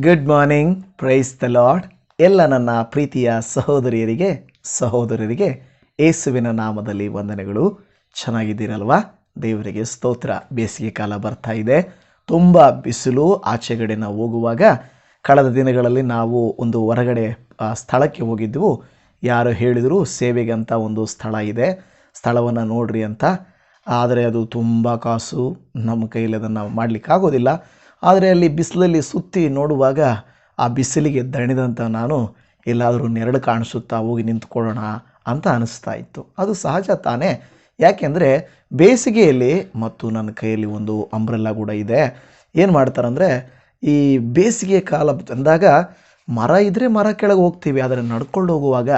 Good morning praise the Lord ಎಲ್ಲ ನನ್ನ ಪ್ರೀತಿಯ ಸಹೋದರಿಯರಿಗೆ, ಸಹೋದರರಿಗೆ ಏಸುವಿನ ನಾಮದಲ್ಲಿ ವಂದನೆಗಳು. ಚೆನ್ನಾಗಿದ್ದೀರಲ್ವಾ? ದೇವರಿಗೆ ಸ್ತೋತ್ರ. ಬೇಸಿಗೆ ಕಾಲ ಬರ್ತಾ ಇದೆ. ತುಂಬ ಬಿಸಿಲು, ಆಚೆಗಡೆ ನಾವು ಹೋಗುವಾಗ ಕಳೆದ ದಿನಗಳಲ್ಲಿ ನಾವು ಒಂದು ಹೊರಗಡೆ ಸ್ಥಳಕ್ಕೆ ಹೋಗಿದ್ದೆವು ಯಾರು ಹೇಳಿದರೂ ಸೇವೆಗೆ ಅಂತ ಒಂದು ಸ್ಥಳ ಇದೆ. ಸ್ಥಳವನ್ನು ನೋಡ್ರಿ ಅಂತ. ಆದರೆ ಅದು ತುಂಬ ಕಾಸು. ನಮ್ಮ ಕೈಯಲ್ಲಿ ಅದನ್ನು ಮಾಡಲಿಕ್ಕಾಗೋದಿಲ್ಲ. ಆದರೆ ಅಲ್ಲಿ ಬಿಸಿಲಲ್ಲಿ ಸುತ್ತಿ ನೋಡುವಾಗ ಆ ಬಿಸಿಲಿಗೆ ದಣಿದಂಥ ನಾನು ಎಲ್ಲಾದರೂ ನೆರಳು ಕಾಣಿಸುತ್ತಾ ಹೋಗಿ ನಿಂತ್ಕೊಳ್ಳೋಣ ಅಂತ ಅನಿಸ್ತಾ ಇತ್ತು. ಅದು ಸಹಜ ತಾನೇ. ಯಾಕೆಂದರೆ ಬೇಸಿಗೆಯಲ್ಲಿ ಮತ್ತು ನನ್ನ ಕೈಯಲ್ಲಿ ಒಂದು ಅಂಬ್ರೆಲ್ಲ ಕೂಡ ಇದೆ. ಏನು ಮಾಡ್ತಾರಂದರೆ ಈ ಬೇಸಿಗೆ ಕಾಲ ಬಂದಾಗ ಮರ ಇದ್ದರೆ ಮರ ಕೆಳಗೆ ಹೋಗ್ತೀವಿ, ಆದರೆ ನಡ್ಕೊಂಡು ಹೋಗುವಾಗ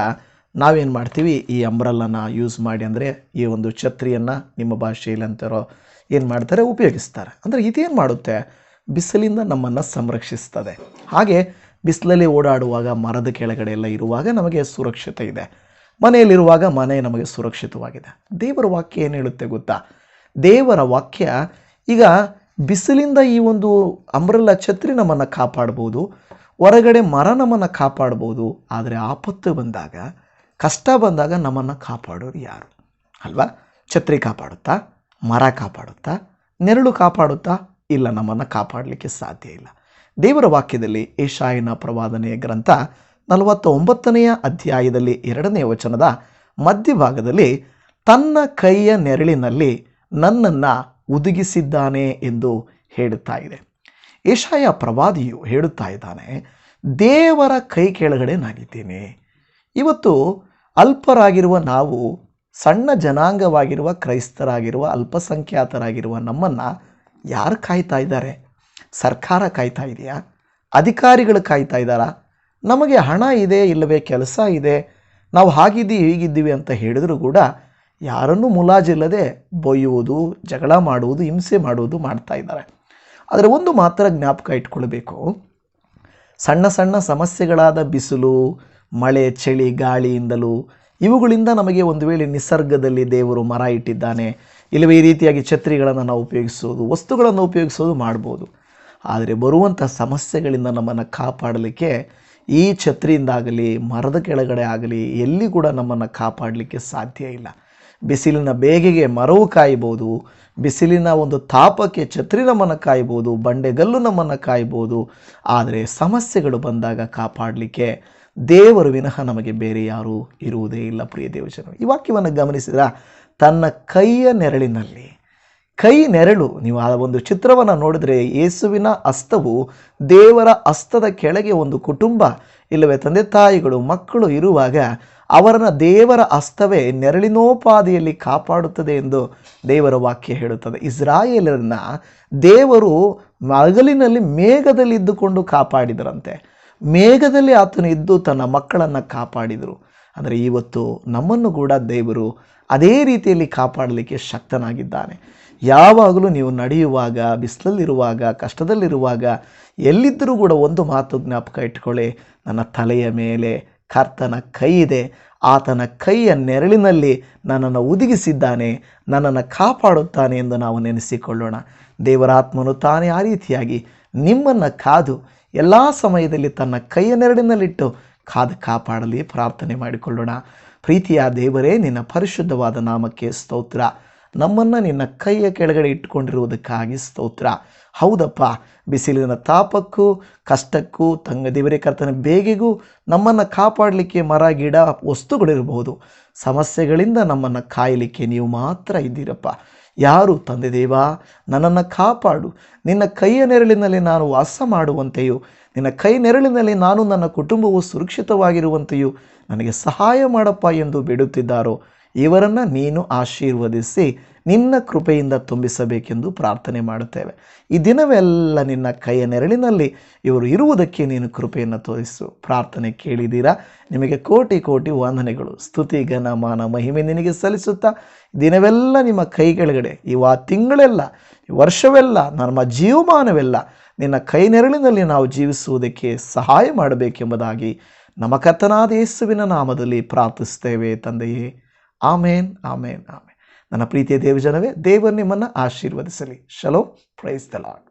ನಾವೇನು ಮಾಡ್ತೀವಿ, ಈ ಅಂಬ್ರಲ್ಲನ ಯೂಸ್ ಮಾಡಿ ಅಂದರೆ ಈ ಒಂದು ಛತ್ರಿಯನ್ನು ನಿಮ್ಮ ಭಾಷೆಯಲ್ಲಿ ಅಂತಾರೋ ಏನು ಮಾಡ್ತಾರೆ, ಉಪಯೋಗಿಸ್ತಾರೆ. ಅಂದರೆ ಇದೇನು ಮಾಡುತ್ತೆ? ಬಿಸಿಲಿಂದ ನಮ್ಮನ್ನು ಸಂರಕ್ಷಿಸ್ತದೆ. ಹಾಗೆ ಬಿಸಿಲಲ್ಲಿ ಓಡಾಡುವಾಗ ಮರದ ಕೆಳಗಡೆ ಎಲ್ಲ ಇರುವಾಗ ನಮಗೆ ಸುರಕ್ಷತೆ ಇದೆ. ಮನೆಯಲ್ಲಿರುವಾಗ ಮನೆ ನಮಗೆ ಸುರಕ್ಷಿತವಾಗಿದೆ. ದೇವರ ವಾಕ್ಯ ಏನು ಹೇಳುತ್ತೆ ಗೊತ್ತಾ? ದೇವರ ವಾಕ್ಯ ಈಗ ಬಿಸಿಲಿಂದ ಈ ಒಂದು ಅಮೃಲ್ಲ ಛತ್ರಿ ನಮ್ಮನ್ನು ಕಾಪಾಡ್ಬೋದು, ಹೊರಗಡೆ ಮರ ನಮ್ಮನ್ನು ಕಾಪಾಡ್ಬೋದು, ಆದರೆ ಆಪತ್ತು ಬಂದಾಗ, ಕಷ್ಟ ಬಂದಾಗ ನಮ್ಮನ್ನು ಕಾಪಾಡೋರು ಯಾರು? ಅಲ್ವಾ? ಛತ್ರಿ ಕಾಪಾಡುತ್ತಾ, ಮರ ಕಾಪಾಡುತ್ತಾ, ನೆರಳು ಕಾಪಾಡುತ್ತಾ ಇಲ್ಲ, ನಮ್ಮನ್ನು ಕಾಪಾಡಲಿಕ್ಕೆ ಸಾಧ್ಯ ಇಲ್ಲ. ದೇವರ ವಾಕ್ಯದಲ್ಲಿ ಏಷಾಯನ ಪ್ರವಾದನೆಯ ಗ್ರಂಥ ನಲವತ್ತ ಒಂಬತ್ತನೆಯ ಅಧ್ಯಾಯದಲ್ಲಿ ಎರಡನೇ ವಚನದ ಮಧ್ಯಭಾಗದಲ್ಲಿ, ತನ್ನ ಕೈಯ ನೆರಳಿನಲ್ಲಿ ನನ್ನನ್ನು ಉದುಗಿಸಿದ್ದಾನೆ ಎಂದು ಹೇಳುತ್ತಾ ಇದೆ. ಏಷಾಯ ಪ್ರವಾದಿಯು ಹೇಳುತ್ತಾ ಇದ್ದಾನೆ, ದೇವರ ಕೈ ಕೆಳಗಡೆ ನಾನಿದ್ದೇನೆ. ಇವತ್ತು ಅಲ್ಪರಾಗಿರುವ ನಾವು ಸಣ್ಣ ಜನಾಂಗವಾಗಿರುವ ಕ್ರೈಸ್ತರಾಗಿರುವ, ಅಲ್ಪಸಂಖ್ಯಾತರಾಗಿರುವ ನಮ್ಮನ್ನು ಯಾರು ಕಾಯ್ತಾ ಇದ್ದಾರೆ? ಸರ್ಕಾರ ಕಾಯ್ತಾ ಇದೆಯಾ? ಅಧಿಕಾರಿಗಳು ಕಾಯ್ತಾ ಇದ್ದಾರಾ? ನಮಗೆ ಹಣ ಇದೆ ಇಲ್ಲವೇ ಕೆಲಸ ಇದೆ, ನಾವು ಹಾಗಿದ್ದೀವಿ ಹೀಗಿದ್ದೀವಿ ಅಂತ ಹೇಳಿದರೂ ಕೂಡ ಯಾರನ್ನೂ ಮುಲಾಜಿಲ್ಲದೆ ಬೊಯ್ಯುವುದು ಜಗಳ ಮಾಡುವುದು, ಹಿಂಸೆ ಮಾಡುವುದು ಮಾಡ್ತಾ ಇದ್ದಾರೆ. ಆದರೆ ಒಂದು ಮಾತ್ರ ಜ್ಞಾಪಕ ಇಟ್ಕೊಳ್ಬೇಕು. ಸಣ್ಣ ಸಣ್ಣ ಸಮಸ್ಯೆಗಳಾದ ಬಿಸಿಲು, ಮಳೆ, ಚಳಿ, ಗಾಳಿಯಿಂದಲೂ ಇವುಗಳಿಂದ ನಮಗೆ ಒಂದು ವೇಳೆ ನಿಸರ್ಗದಲ್ಲಿ ದೇವರು ಮರ ಇಟ್ಟಿದ್ದಾನೆ ಇಲ್ಲವೇ ಈ ರೀತಿಯಾಗಿ ಛತ್ರಿಗಳನ್ನು ನಾವು ಉಪಯೋಗಿಸೋದು, ವಸ್ತುಗಳನ್ನು ಉಪಯೋಗಿಸೋದು ಮಾಡ್ಬೋದು. ಆದರೆ ಬರುವಂಥ ಸಮಸ್ಯೆಗಳಿಂದ ನಮ್ಮನ್ನು ಕಾಪಾಡಲಿಕ್ಕೆ ಈ ಛತ್ರಿಯಿಂದಾಗಲಿ, ಮರದ ಕೆಳಗಡೆ ಆಗಲಿ, ಎಲ್ಲಿ ಕೂಡ ನಮ್ಮನ್ನು ಕಾಪಾಡಲಿಕ್ಕೆ ಸಾಧ್ಯ ಇಲ್ಲ. ಬಿಸಿಲಿನ ಬೇಗೆಗೆ ಮರವು ಕಾಯ್ಬೋದು ಬಿಸಿಲಿನ ಒಂದು ತಾಪಕ್ಕೆ ಛತ್ರಿ ನಮ್ಮನ್ನು ಕಾಯ್ಬೋದು ಬಂಡೆಗಲ್ಲು ನಮ್ಮನ್ನು ಕಾಯ್ಬೋದು ಆದರೆ ಸಮಸ್ಯೆಗಳು ಬಂದಾಗ ಕಾಪಾಡಲಿಕ್ಕೆ ದೇವರು ವಿನಃ ನಮಗೆ ಬೇರೆ ಯಾರೂ ಇರುವುದೇ ಇಲ್ಲ, ಪ್ರಿಯ ದೇವಜನ ಈ ವಾಕ್ಯವನ್ನು ಗಮನಿಸಿದ್ರ ತನ್ನ ಕೈಯ ನೆರಳಿನಲ್ಲಿ. ಕೈ ನೆರಳು, ನೀವು ಆ ಒಂದು ಚಿತ್ರವನ್ನು ನೋಡಿದರೆ ಯೇಸುವಿನ ಹಸ್ತವು ದೇವರ ಹಸ್ತದ ಕೆಳಗೆ ಒಂದು ಕುಟುಂಬ, ಇಲ್ಲವೇ ತಂದೆ ತಾಯಿಗಳು, ಮಕ್ಕಳು ಇರುವಾಗ ಅವರನ್ನು ದೇವರ ಹಸ್ತವೇ ನೆರಳಿನೋಪಾದಿಯಲ್ಲಿ ಕಾಪಾಡುತ್ತದೆ ಎಂದು ದೇವರ ವಾಕ್ಯ ಹೇಳುತ್ತದೆ. ಇಸ್ರಾಯೇಲರನ್ನು ದೇವರು ಮಗಲಿನಲ್ಲಿ ಮೇಘದಲ್ಲಿ ಇದ್ದುಕೊಂಡು ಕಾಪಾಡಿದರಂತೆ. ಮೇಘದಲ್ಲಿ ಆತನು ಇದ್ದು ತನ್ನ ಮಕ್ಕಳನ್ನು ಕಾಪಾಡಿದರು. ಅಂದರೆ ಇವತ್ತು ನಮ್ಮನ್ನು ಕೂಡ ದೇವರು ಅದೇ ರೀತಿಯಲ್ಲಿ ಕಾಪಾಡಲಿಕ್ಕೆ ಶಕ್ತನಾಗಿದ್ದಾನೆ. ಯಾವಾಗಲೂ ನೀವು ನಡೆಯುವಾಗ, ಬಿಸಿಲಲ್ಲಿರುವಾಗ, ಕಷ್ಟದಲ್ಲಿರುವಾಗ ಎಲ್ಲಿದ್ದರೂ ಕೂಡ ಒಂದು ಮಾತು ಜ್ಞಾಪಕ ಇಟ್ಕೊಳ್ಳಿ ನನ್ನ ತಲೆಯ ಮೇಲೆ ಕರ್ತನ ಕೈ ಇದೆ. ಆತನ ಕೈಯ ನೆರಳಿನಲ್ಲಿ ನನ್ನನ್ನು ಉದುಗಿಸಿದ್ದಾನೆ ನನ್ನನ್ನು ಕಾಪಾಡುತ್ತಾನೆ ಎಂದು ನಾವು ನೆನೆಸಿಕೊಳ್ಳೋಣ. ದೇವರಾತ್ಮನು ತಾನೇ ಆ ರೀತಿಯಾಗಿ ನಿಮ್ಮನ್ನು ಕಾದು ಎಲ್ಲ ಸಮಯದಲ್ಲಿ ತನ್ನ ಕೈಯ ನೆರಳಿನಲ್ಲಿಟ್ಟು ಕಾದು ಕಾಪಾಡಲಿ. ಪ್ರಾರ್ಥನೆ ಮಾಡಿಕೊಳ್ಳೋಣ. ಪ್ರೀತಿಯ ದೇವರೇ, ನಿನ್ನ ಪರಿಶುದ್ಧವಾದ ನಾಮಕ್ಕೆ ಸ್ತೋತ್ರ. ನಮ್ಮನ್ನು ನಿನ್ನ ಕೈಯ ಕೆಳಗಡೆ ಇಟ್ಟುಕೊಂಡಿರುವುದಕ್ಕಾಗಿ ಸ್ತೋತ್ರ. ಹೌದಪ್ಪ, ಬಿಸಿಲಿನ ತಾಪಕ್ಕೂ, ಕಷ್ಟಕ್ಕೂ, ತಂಗ ದೇವರೇ, ಕರ್ತನ ಬೇಗೆಗೂ ನಮ್ಮನ್ನು ಕಾಪಾಡಲಿಕ್ಕೆ ಮರ, ಗಿಡ, ವಸ್ತುಗಳಿರಬಹುದು. ಸಮಸ್ಯೆಗಳಿಂದ ನಮ್ಮನ್ನು ಕಾಯಲಿಕ್ಕೆ ನೀವು ಮಾತ್ರ ಇದ್ದೀರಪ್ಪ. ಯಾರು ತಂದೆ ದೇವ, ನನ್ನನ್ನು ಕಾಪಾಡು. ನಿನ್ನ ಕೈಯ ನೆರಳಿನಲ್ಲಿ ನಾನು ವಾಸ ಮಾಡುವಂತೆಯೂ, ನಿನ್ನ ಕೈ ನೆರಳಿನಲ್ಲಿ ನಾನು ನನ್ನ ಕುಟುಂಬವು ಸುರಕ್ಷಿತವಾಗಿರುವಂತೆಯೂ ನನಗೆ ಸಹಾಯ ಮಾಡಪ್ಪ ಎಂದು ಬಿಡುತ್ತಿದ್ದಾರೋ, ಇವರನ್ನು ನೀನು ಆಶೀರ್ವದಿಸಿ. ನಿನ್ನ ಕೃಪೆಯಿಂದ ತುಂಬಿಸಬೇಕೆಂದು ಪ್ರಾರ್ಥನೆ ಮಾಡುತ್ತೇವೆ. ಈ ದಿನವೆಲ್ಲ ನಿನ್ನ ಕೈಯ ನೆರಳಿನಲ್ಲಿ ಇವರು ಇರುವುದಕ್ಕೆ ನೀನು ಕೃಪೆಯನ್ನು ತೋರಿಸು. ಪ್ರಾರ್ಥನೆ ಕೇಳಿದ್ದೀರಾ? ನಿಮಗೆ ಕೋಟಿ ಕೋಟಿ ವಂದನೆಗಳು. ಸ್ತುತಿ, ಘನ, ಮಾನ, ಮಹಿಮೆ ನಿನಗೆ ಸಲ್ಲಿಸುತ್ತಾ ದಿನವೆಲ್ಲ ನಿಮ್ಮ ಕೈ ಕೆಳಗಡೆ ಇವ ತಿಂಗಳೆಲ್ಲ ವರ್ಷವೆಲ್ಲ ನಮ್ಮ ಜೀವಮಾನವೆಲ್ಲ ನಿನ್ನ ಕೈ ನೆರಳಿನಲ್ಲಿ ನಾವು ಜೀವಿಸುವುದಕ್ಕೆ ಸಹಾಯ ಮಾಡಬೇಕೆಂಬುದಾಗಿ ನಮ್ಮ ಕರ್ತನಾದ ಯೇಸುವಿನ ನಾಮದಲ್ಲಿ ಪ್ರಾರ್ಥಿಸ್ತೇವೆ ತಂದೆಯೇ. ಆಮೇನ್ ಆಮೇನ್ ಆಮೇನ್. ನನ್ನ ಪ್ರೀತಿಯ ದೇವಜನವೇ ದೇವರು ನಿಮ್ಮನ್ನು ಆಶೀರ್ವದಿಸಲಿ. ಶಲೋ ಪ್ರೈಸ್ ದ ಲಾರ್ಡ್